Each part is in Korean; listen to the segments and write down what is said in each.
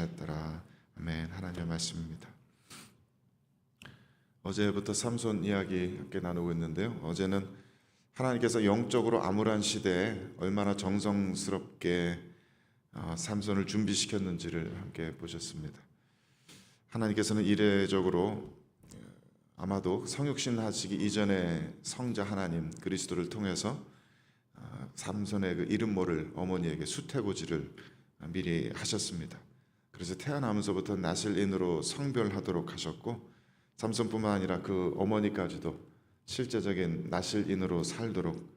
지냈더라. 아멘. 하나님의 말씀입니다. 어제부터 삼손 이야기 함께 나누고 있는데요. 어제는 하나님께서 영적으로 암울한 시대에 얼마나 정성스럽게 어, 삼손을 준비시켰는지를 함께 보셨습니다. 하나님께서는 이례적으로 어, 아마도 성육신 하시기 이전에 성자 하나님 그리스도를 통해서 어, 삼손의 그 이름 모를 어머니에게 수태고지를 미리 하셨습니다. 그래서 태어나면서부터 나실인으로 성별하도록 하셨고 삼손뿐만 아니라 그 어머니까지도 실제적인 나실인으로 살도록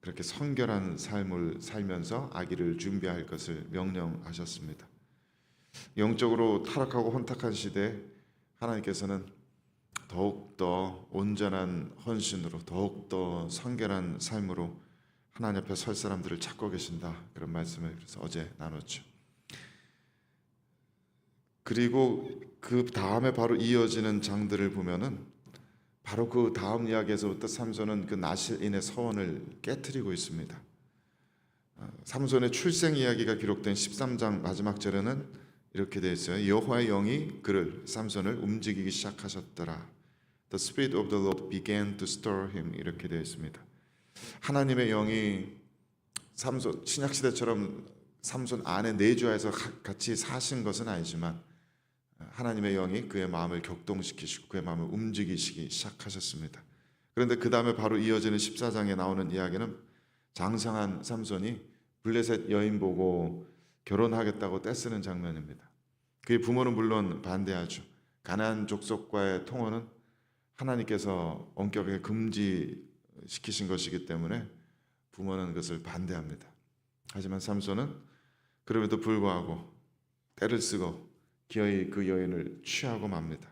그렇게 성결한 삶을 살면서 아기를 준비할 것을 명령하셨습니다. 영적으로 타락하고 혼탁한 시대 하나님께서는 더욱더 온전한 헌신으로 더욱더 성결한 삶으로 하나님 앞에 설 사람들을 찾고 계신다 그런 말씀을 그래서 어제 나눴죠. 그리고 그 다음에 바로 이어지는 장들을 보면은 바로 그 다음 이야기에서부터 삼손은 그 나실인의 서원을 깨뜨리고 있습니다. 어, 삼손의 출생 이야기가 기록된 13장 마지막 절에는 이렇게 되어 있어요. 여호와의 영이 그를 삼손을 움직이기 시작하셨더라. The spirit of the Lord began to stir him 이렇게 되어 있습니다. 하나님의 영이 삼손 신약 시대처럼 삼손 안에 내주하에서 같이 사신 것은 아니지만 하나님의 영이 그의 마음을 격동시키시고 그의 마음을 움직이시기 시작하셨습니다. 그런데 그 다음에 바로 이어지는 14장에 나오는 이야기는 장성한 삼손이 블레셋 여인 보고 결혼하겠다고 떼쓰는 장면입니다. 그의 부모는 물론 반대하죠. 가나안 족속과의 통혼은 하나님께서 엄격하게 금지시키신 것이기 때문에 부모는 그것을 반대합니다. 하지만 삼손은 그럼에도 불구하고 때를 쓰고 기어이 그 여인을 취하고 맙니다.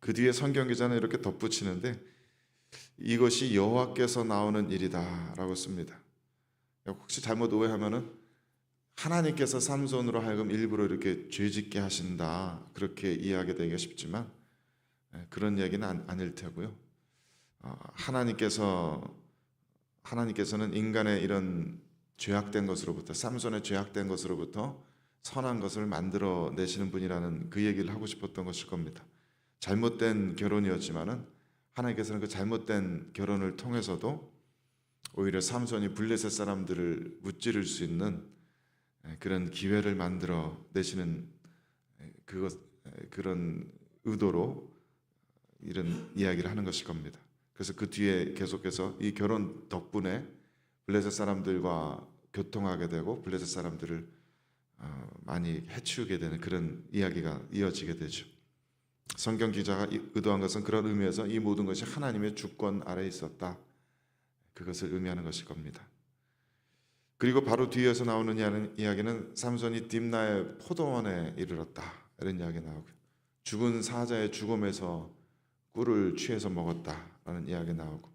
그 뒤에 성경 기자는 이렇게 덧붙이는데 이것이 여호와께서 나오는 일이다라고 씁니다. 혹시 잘못 오해하면은 하나님께서 삼손으로 하여금 일부러 이렇게 죄짓게 하신다 그렇게 이해하게 되기가 쉽지만 예, 그런 이야기는 아닐 테고요. 어, 하나님께서 하나님께서는 인간의 이런 죄악된 것으로부터 삼손의 죄악된 것으로부터 선한 것을 만들어 내시는 분이라는 그 얘기를 하고 싶었던 것일 겁니다. 잘못된 결혼이었지만은 하나님께서는 그 잘못된 결혼을 통해서도 오히려 삼손이 블레셋 사람들을 무찌를 수 있는 그런 기회를 만들어 내시는 그것 그런 의도로 이런 이야기를 하는 것일 겁니다. 그래서 그 뒤에 계속해서 이 결혼 덕분에 블레셋 사람들과 교통하게 되고 블레셋 사람들을 어, 많이 해치우게 되는 그런 이야기가 이어지게 되죠. 성경 기자가 의도한 것은 그런 의미에서 이 모든 것이 하나님의 주권 아래 있었다. 그것을 의미하는 것일 겁니다. 그리고 바로 뒤에서 나오는 이야기는 삼손이 딥나의 포도원에 이르렀다. 이런 이야기 나오고 죽은 사자의 죽음에서 꿀을 취해서 먹었다라는 이야기 나오고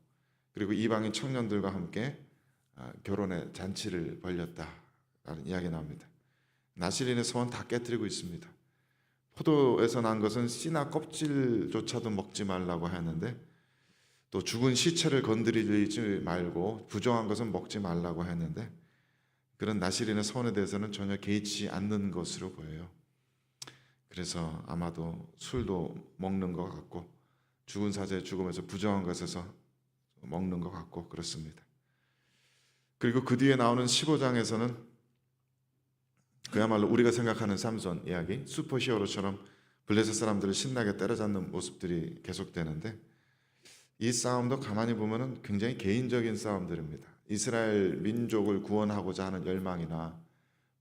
그리고 이방인 청년들과 함께 아, 결혼의 잔치를 벌였다라는 이야기 나옵니다. 나시린의 소원 다 깨뜨리고 있습니다. 포도에서 난 것은 씨나 껍질조차도 먹지 말라고 하는데 또 죽은 시체를 건드리지 말고 부정한 것은 먹지 말라고 했는데 그런 나시린의 소원에 대해서는 전혀 개의치 않는 것으로 보여요. 그래서 아마도 술도 먹는 것 같고 죽은 사자의 죽음에서 부정한 것에서 먹는 것 같고 그렇습니다. 그리고 그 뒤에 나오는 15장에서는 그야말로 우리가 생각하는 삼손 이야기, 슈퍼히어로처럼 블레셋 사람들을 신나게 때려잡는 모습들이 계속되는데 이 싸움도 가만히 보면은 굉장히 개인적인 싸움들입니다. 이스라엘 민족을 구원하고자 하는 열망이나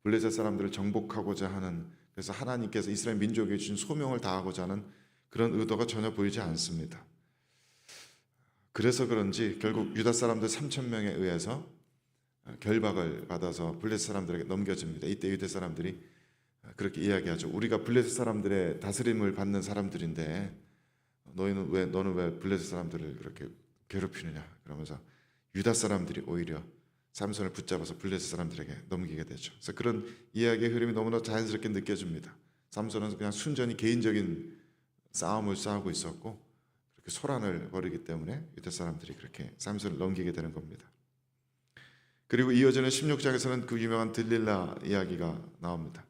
블레셋 사람들을 정복하고자 하는 그래서 하나님께서 이스라엘 민족에 주신 소명을 다하고자 하는 그런 의도가 전혀 보이지 않습니다. 그래서 그런지 결국 유다 사람들 3천 명에 의해서 결박을 받아서 블레셋 사람들에게 넘겨집니다. 이때 유대 사람들이 그렇게 이야기하죠. 우리가 블레셋 사람들의 다스림을 받는 사람들인데 너희는 왜 너는 왜 블레셋 사람들을 그렇게 괴롭히느냐 그러면서 유다 사람들이 오히려 삼손을 붙잡아서 블레셋 사람들에게 넘기게 되죠. 그래서 그런 이야기의 흐름이 너무나 자연스럽게 느껴집니다. 삼손은 그냥 순전히 개인적인 싸움을 싸우고 있었고 그렇게 소란을 벌이기 때문에 유대 사람들이 그렇게 삼손을 넘기게 되는 겁니다. 그리고 이어지는 16장에서는 그 유명한 들릴라 이야기가 나옵니다.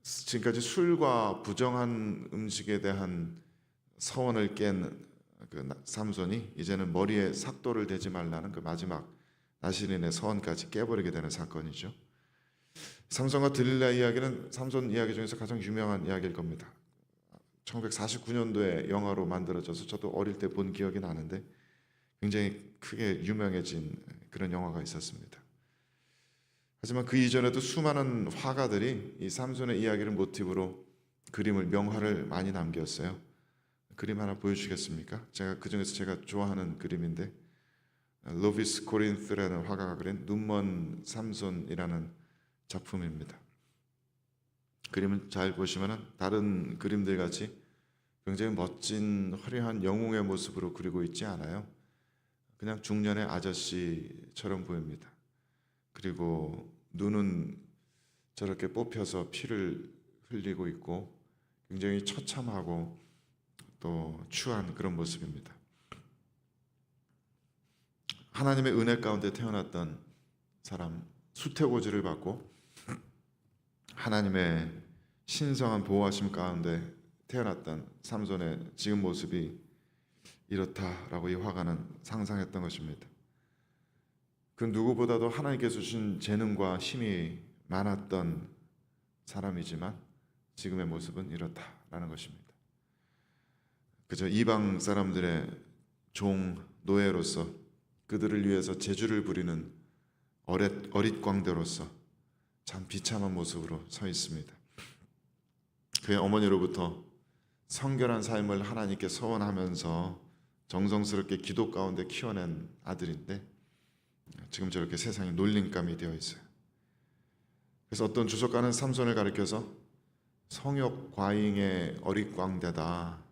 지금까지 술과 부정한 음식에 대한 서원을 깬 그 삼손이 이제는 머리에 삭도를 대지 말라는 그 마지막 나시린의 서원까지 깨버리게 되는 사건이죠. 삼손과 들릴라 이야기는 삼손 이야기 중에서 가장 유명한 이야기일 겁니다. 1949년도에 영화로 만들어져서 저도 어릴 때 본 기억이 나는데 굉장히 크게 유명해진 그런 영화가 있었습니다. 하지만 그 이전에도 수많은 화가들이 이 삼손의 이야기를 모티브로 그림을 명화를 많이 남겼어요. 그림 하나 보여주시겠습니까? 제가 그 중에서 제가 좋아하는 그림인데 로비스 코린스라는 화가가 그린 눈먼 삼손이라는 작품입니다. 그림을 잘 보시면은 다른 그림들 같이 굉장히 멋진 화려한 영웅의 모습으로 그리고 있지 않아요. 그냥 중년의 아저씨처럼 보입니다. 그리고 눈은 저렇게 뽑혀서 피를 흘리고 있고 굉장히 처참하고 또 추한 그런 모습입니다. 하나님의 은혜 가운데 태어났던 사람 수태고지를 받고 하나님의 신성한 보호하심 가운데 태어났던 삼손의 지금 모습이 이렇다라고 이 화가는 상상했던 것입니다. 그 누구보다도 하나님께서 주신 재능과 힘이 많았던 사람이지만 지금의 모습은 이렇다라는 것입니다. 그저 이방 사람들의 종 노예로서 그들을 위해서 제주를 부리는 어릿 어릿광대로서 참 비참한 모습으로 서 있습니다. 그의 어머니로부터 성결한 삶을 하나님께 서원하면서 정성스럽게 기도 가운데 키워낸 아들인데 지금 저렇게 세상에 놀림감이 되어 있어요. 그래서 어떤 주석가는 삼손을 가리켜서 성욕 과잉의 어릿광대다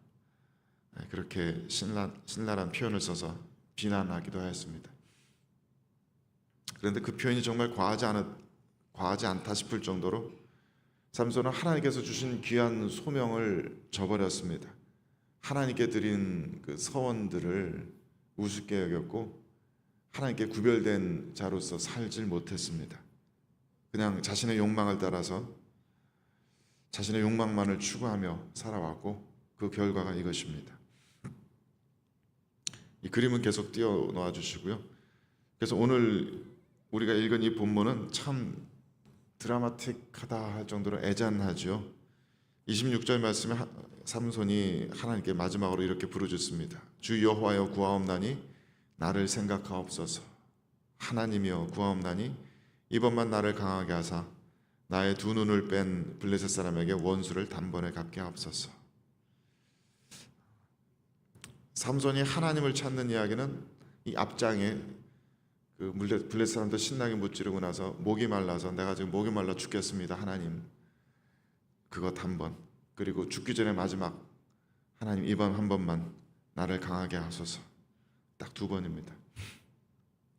그렇게 신랄, 신랄한 표현을 써서 비난하기도 하였습니다. 그런데 그 표현이 정말 과하지 않 과하지 않다 싶을 정도로 삼손은 하나님께서 주신 귀한 소명을 저버렸습니다. 하나님께 드린 그 서원들을 우습게 여겼고 하나님께 구별된 자로서 살질 못했습니다. 그냥 자신의 욕망을 따라서 자신의 욕망만을 추구하며 살아왔고 그 결과가 이것입니다. 이 그림은 계속 띄워 놓아 주시고요. 그래서 오늘 우리가 읽은 이 본문은 참 드라마틱하다 할 정도로 애잔하죠. 26절 말씀에 하- 삼손이 하나님께 마지막으로 이렇게 부르짖습니다. 주 여호와여 구하옵나니 나를 생각하옵소서. 하나님이여 구하옵나니 이번만 나를 강하게 하사 나의 두 눈을 뺀 블레셋 사람에게 원수를 단번에 갚게 하옵소서. 삼손이 하나님을 찾는 이야기는 이 앞장에 그 블레- 블레셋 사람들 신나게 무찌르고 나서 목이 말라서 내가 지금 목이 말라 죽겠습니다 하나님 그거 단번 그리고 죽기 전에 마지막 하나님 이번 한 번만 나를 강하게 하소서 딱 두 번입니다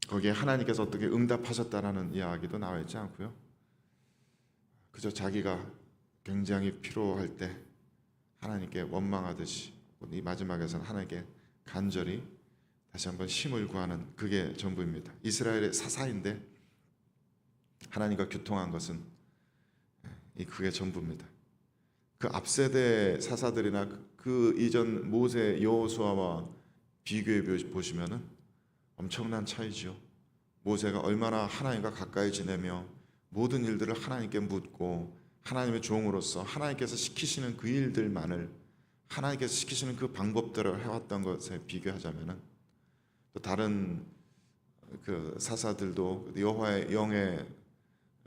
거기에 하나님께서 어떻게 응답하셨다라는 이야기도 나와 있지 않고요 그저 자기가 굉장히 피로할 때 하나님께 원망하듯이 이 마지막에서는 하나님께 간절히 다시 한번 힘을 구하는 그게 전부입니다. 이스라엘의 사사인데 하나님과 교통한 것은 이 그게 전부입니다. 그 앞세대 사사들이나 그- 그 이전 모세 여호수아와 비교해 보- 보시면은 엄청난 차이지요. 모세가 얼마나 하나님과 가까이 지내며 모든 일들을 하나님께 묻고 하나님의 종으로서 하나님께서 시키시는 그 일들만을 하나님께서 시키시는 그 방법대로 해왔던 것에 비교하자면은 또 다른 그 사사들도 여호와의 영에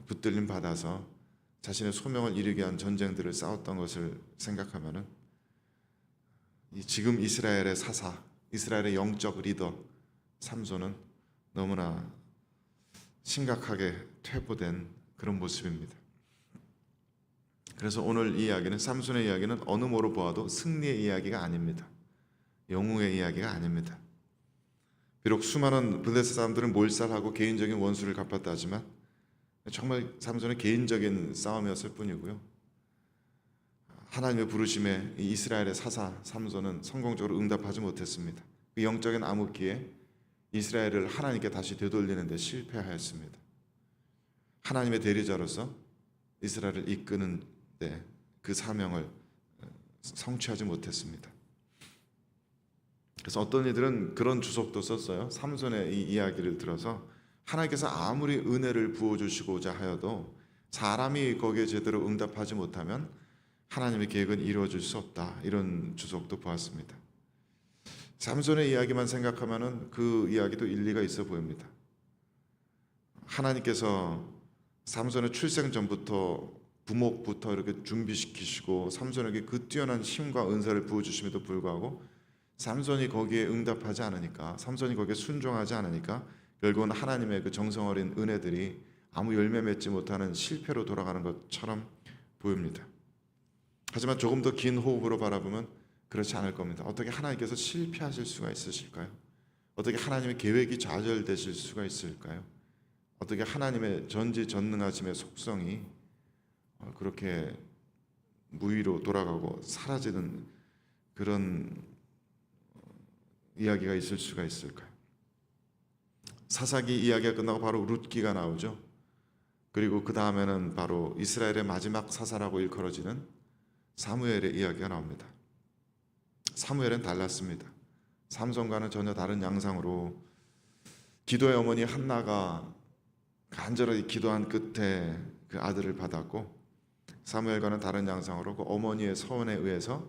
붙들림 받아서 자신의 소명을 이루게 한 전쟁들을 싸웠던 것을 생각하면은 이 지금 이스라엘의 사사, 이스라엘의 영적 리더 삼손은 너무나 심각하게 퇴보된 그런 모습입니다. 그래서 오늘 이 이야기는 삼손의 이야기는 어느 모로 보아도 승리의 이야기가 아닙니다. 영웅의 이야기가 아닙니다. 비록 수많은 블레셋 사람들은 몰살하고 개인적인 원수를 갚았다 하지만 정말 삼손의 개인적인 싸움이었을 뿐이고요. 하나님의 부르심에 이 이스라엘의 사사 삼손은 성공적으로 응답하지 못했습니다. 그 영적인 암흑기에 이스라엘을 하나님께 다시 되돌리는 데 실패하였습니다. 하나님의 대리자로서 이스라엘을 이끄는 데 그 사명을 성취하지 못했습니다. 그래서 어떤 이들은 그런 주석도 썼어요. 삼손의 이 이야기를 들어서 하나님께서 아무리 은혜를 부어 주시고자 하여도 사람이 거기에 제대로 응답하지 못하면 하나님의 계획은 이루어질 수 없다. 이런 주석도 보았습니다. 삼손의 이야기만 생각하면은 그 이야기도 일리가 있어 보입니다. 하나님께서 삼손의 출생 전부터 부목부터 이렇게 준비시키시고 삼손에게 그 뛰어난 힘과 은사를 부어 주심에도 불구하고 삼손이 거기에 응답하지 않으니까 삼손이 거기에 순종하지 않으니까 결국은 하나님의 그 정성 어린 은혜들이 아무 열매 맺지 못하는 실패로 돌아가는 것처럼 보입니다. 하지만 조금 더 긴 호흡으로 바라보면 그렇지 않을 겁니다. 어떻게 하나님께서 실패하실 수가 있으실까요? 어떻게 하나님의 계획이 좌절되실 수가 있을까요? 어떻게 하나님의 전지전능하심의 속성이 어, 그렇게 무위로 돌아가고 사라지는 그런 어, 이야기가 있을 수가 있을까요? 사사기 이야기가 끝나고 바로 룻기가 나오죠. 그리고 그 다음에는 바로 이스라엘의 마지막 사사라고 일컬어지는 사무엘의 이야기가 나옵니다. 사무엘은 달랐습니다. 삼손과는 전혀 다른 양상으로 기도의 어머니 한나가 간절히 기도한 끝에 그 아들을 받았고 사무엘과는 다른 양상으로 그 어머니의 서원에 의해서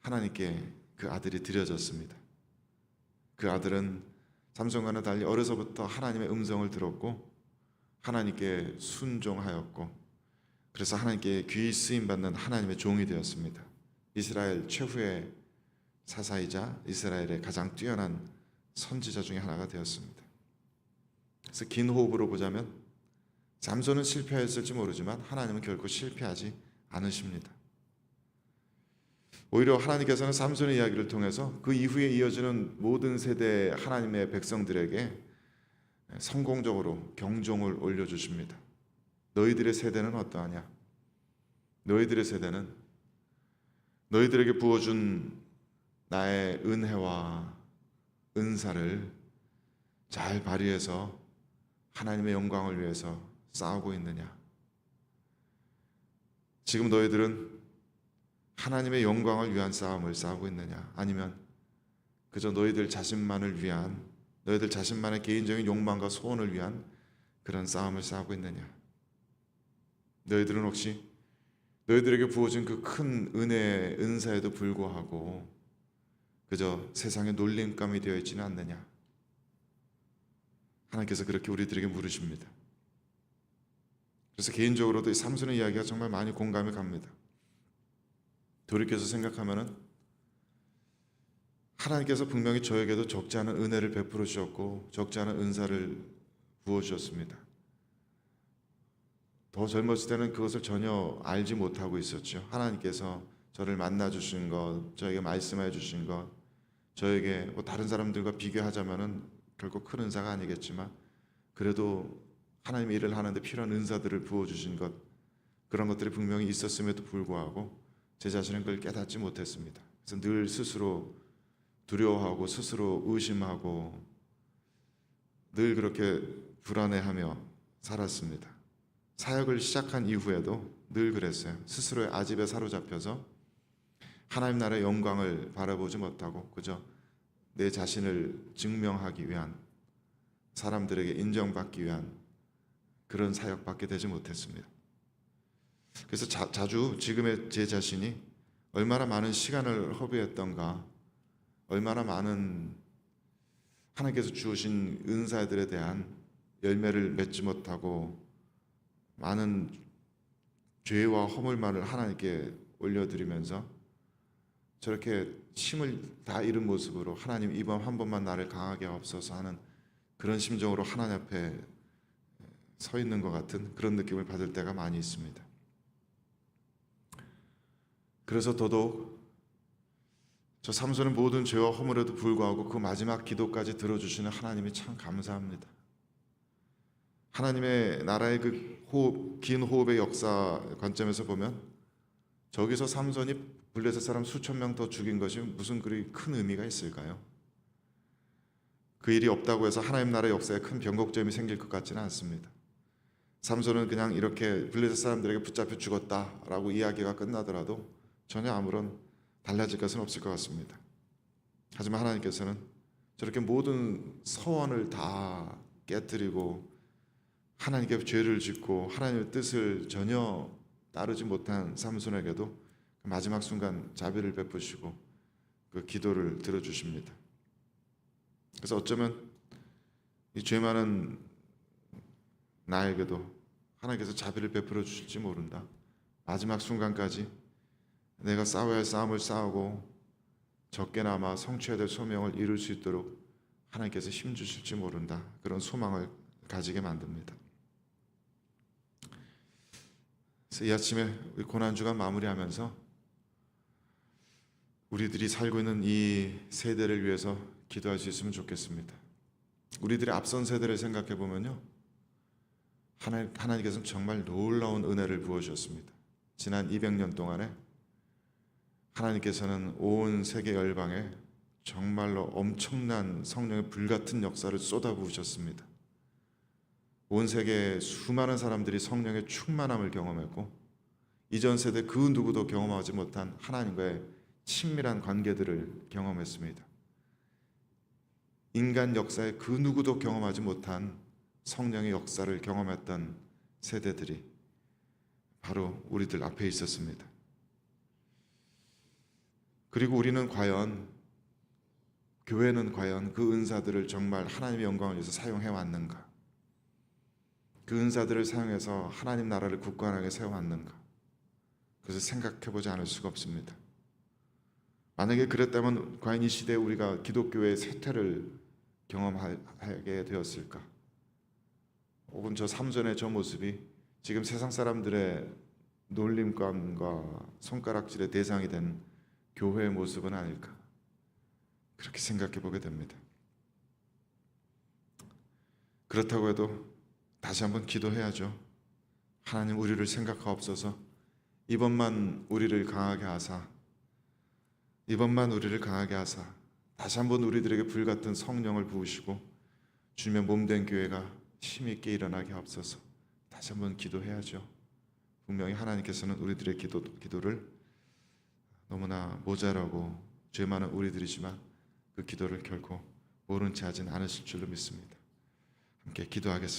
하나님께 그 아들이 드려졌습니다. 그 아들은 삼손과는 달리 어려서부터 하나님의 음성을 들었고 하나님께 순종하였고 그래서 하나님께 귀 쓰임 받는 하나님의 종이 되었습니다. 이스라엘 최후의 사사이자 이스라엘의 가장 뛰어난 선지자 중에 하나가 되었습니다. 그래서 긴 호흡으로 보자면 삼손은 실패했을지 모르지만 하나님은 결코 실패하지 않으십니다. 오히려 하나님께서는 삼손의 이야기를 통해서 그 이후에 이어지는 모든 세대 하나님의 백성들에게 성공적으로 경종을 올려주십니다. 너희들의 세대는 어떠하냐? 너희들의 세대는 너희들에게 부어준 나의 은혜와 은사를 잘 발휘해서 하나님의 영광을 위해서 싸우고 있느냐? 지금 너희들은 하나님의 영광을 위한 싸움을 싸우고 있느냐? 아니면 그저 너희들 자신만을 위한 너희들 자신만의 개인적인 욕망과 소원을 위한 그런 싸움을 싸우고 있느냐? 너희들은 혹시 너희들에게 부어진 그 큰 은혜의 은사에도 불구하고 그저 세상의 놀림감이 되어 있지는 않느냐? 하나님께서 그렇게 우리들에게 물으십니다. 그래서 개인적으로도 이 삼손의 이야기가 정말 많이 공감이 갑니다. 돌이켜서 생각하면은 하나님께서 분명히 저에게도 적지 않은 은혜를 베풀어 주셨고 적지 않은 은사를 부어 주셨습니다. 더 젊었을 때는 그것을 전혀 알지 못하고 있었죠. 하나님께서 저를 만나 주신 것, 저에게 말씀해 주신 것, 저에게 뭐 다른 사람들과 비교하자면은 결코 큰 은사가 아니겠지만 그래도 하나님의 일을 하는데 필요한 은사들을 부어 주신 것 그런 것들이 분명히 있었음에도 불구하고 제 자신은 그걸 깨닫지 못했습니다. 그래서 늘 스스로 두려워하고 스스로 의심하고 늘 그렇게 불안해하며 살았습니다. 사역을 시작한 이후에도 늘 그랬어요. 스스로의 아집에 사로잡혀서 하나님 나라의 영광을 바라보지 못하고 그저 내 자신을 증명하기 위한 사람들에게 인정받기 위한 그런 사역밖에 되지 못했습니다. 그래서 자, 자주 지금의 제 자신이 얼마나 많은 시간을 허비했던가, 얼마나 많은 하나님께서 주신 은사들에 대한 열매를 맺지 못하고 많은 죄와 허물만을 하나님께 올려드리면서 저렇게 힘을 다 잃은 모습으로 하나님 이번 한 번만 나를 강하게 없어서 하는 그런 심정으로 하나님 앞에 서 있는 것 같은 그런 느낌을 받을 때가 많이 있습니다. 그래서 더더욱 저 삼손은 모든 죄와 허물에도 불구하고 그 마지막 기도까지 들어주시는 하나님이 참 감사합니다. 하나님의 나라의 그 호흡, 긴 호흡의 역사 관점에서 보면 저기서 삼손이 블레셋 사람 수천 명 더 죽인 것이 무슨 그리 큰 의미가 있을까요? 그 일이 없다고 해서 하나님 나라의 역사에 큰 변곡점이 생길 것 같지는 않습니다. 삼손은 그냥 이렇게 블레셋 사람들에게 붙잡혀 죽었다라고 이야기가 끝나더라도 전혀 아무런 달라질 것은 없을 것 같습니다. 하지만 하나님께서는 저렇게 모든 서원을 다 깨뜨리고 하나님께 죄를 짓고 하나님의 뜻을 전혀 따르지 못한 삼손에게도 그 마지막 순간 자비를 베푸시고 그 기도를 들어주십니다. 그래서 어쩌면 이 죄 많은 나에게도 하나님께서 자비를 베풀어 주실지 모른다. 마지막 순간까지 내가 싸워야 할 싸움을 싸우고 적게나마 성취해야 될 소명을 이룰 수 있도록 하나님께서 힘 주실지 모른다. 그런 소망을 가지게 만듭니다. 그래서 이 아침에 우리 고난주가 마무리하면서 우리들이 살고 있는 이 세대를 위해서 기도할 수 있으면 좋겠습니다. 우리들의 앞선 세대를 생각해 보면요. 하나님, 하나님께서는 정말 놀라운 은혜를 부어 주셨습니다. 지난 200년 동안에 하나님께서는 온 세계 열방에 정말로 엄청난 성령의 불같은 역사를 쏟아부으셨습니다. 온 세계 수많은 사람들이 성령의 충만함을 경험했고 이전 세대 그 누구도 경험하지 못한 하나님과의 친밀한 관계들을 경험했습니다. 인간 역사에 그 누구도 경험하지 못한 성령의 역사를 경험했던 세대들이 바로 우리들 앞에 있었습니다. 그리고 우리는 과연 교회는 과연 그 은사들을 정말 하나님의 영광을 위해서 사용해 왔는가? 그 은사들을 사용해서 하나님 나라를 굳건하게 세워 왔는가? 그래서 생각해 보지 않을 수가 없습니다. 만약에 그랬다면 과연 이 시대에 우리가 기독교의 쇠퇴를 경험하게 되었을까? 혹은 저 삼전의 저 모습이 지금 세상 사람들의 놀림감과 손가락질의 대상이 된 교회의 모습은 아닐까? 그렇게 생각해 보게 됩니다. 그렇다고 해도 다시 한번 기도해야죠. 하나님 우리를 생각하옵소서. 이번만 우리를 강하게 하사. 이번만 우리를 강하게 하사. 다시 한번 우리들에게 불같은 성령을 부으시고 주님의 몸된 교회가 힘있게 일어나게 하옵소서. 다시 한번 기도해야죠. 분명히 하나님께서는 우리들의 기도, 기도를 너무나 모자라고 죄 많은 우리들이지만 그 기도를 결코 모른 채 하진 않으실 줄로 믿습니다. 함께 기도하겠습니다.